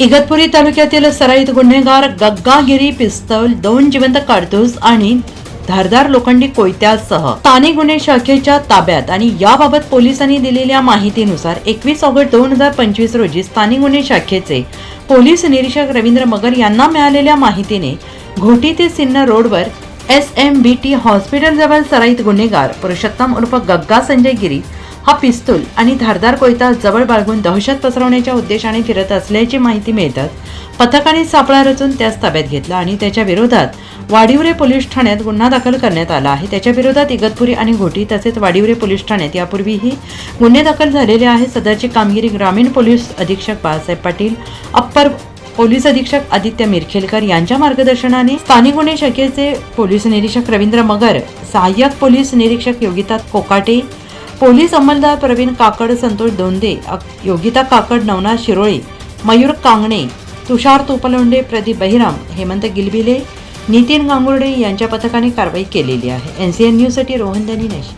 इगतपुरी तालुक्यातील सराईत गुन्हेगार गग्गागिरी पिस्तौल दोन जिवंत कारतूस आणि धारदार लोखंडी कोयत्यासह स्थानिक गुन्हे शाखेच्या ताब्यात आणि याबाबत पोलिसांनी दिलेल्या माहितीनुसार एकवीस ऑगस्ट दोन हजार पंचवीस रोजी स्थानिक गुन्हे शाखेचे पोलीस निरीक्षक रवींद्र मगर यांना मिळालेल्या माहितीने घोटी ते सिन्नर रोडवर एस एम बी टी हॉस्पिटलजवळ सराईत गुन्हेगार पुरुषोत्तम उर्फ गग्गा संजय गिरी हा पिस्तूल आणि धारदार कोयता जवळ बाळगून दहशत पसरवण्याच्या उद्देशाने फिरत असल्याची माहिती मिळतात. पथकाने सापळा रचून त्यास ताब्यात घेतला आणि त्याच्या विरोधात वाडिवरे पोलीस ठाण्यात गुन्हा दाखल करण्यात आला आहे. त्याच्या विरोधात इगतपुरी आणि घोटी तसेच वाडिवरे पोलीस ठाण्यात यापूर्वीही गुन्हे दाखल झालेले आहे सदरची कामगिरी ग्रामीण पोलीस अधीक्षक बाळासाहेब पाटील अप्पर पोलीस अधीक्षक आदित्य मिरखेलकर यांच्या मार्गदर्शनाने स्थानिक गुन्हे शाखेचे पोलीस निरीक्षक रवींद्र मगर सहाय्यक पोलीस निरीक्षक योगिता कोकाटे पोलीस अंमलदार प्रवीण काकड संतोष दोंदे योगिता काकड नवनाथ शिरोळे मयूर कांगणे तुषार तोपलोंडे प्रदीप बहिराम हेमंत गिलबिले नितीन गांगुर्डे यांच्या पथकाने कारवाई केलेली आहे. एन सी न्यूजसाठी रोहन दनी नाशिक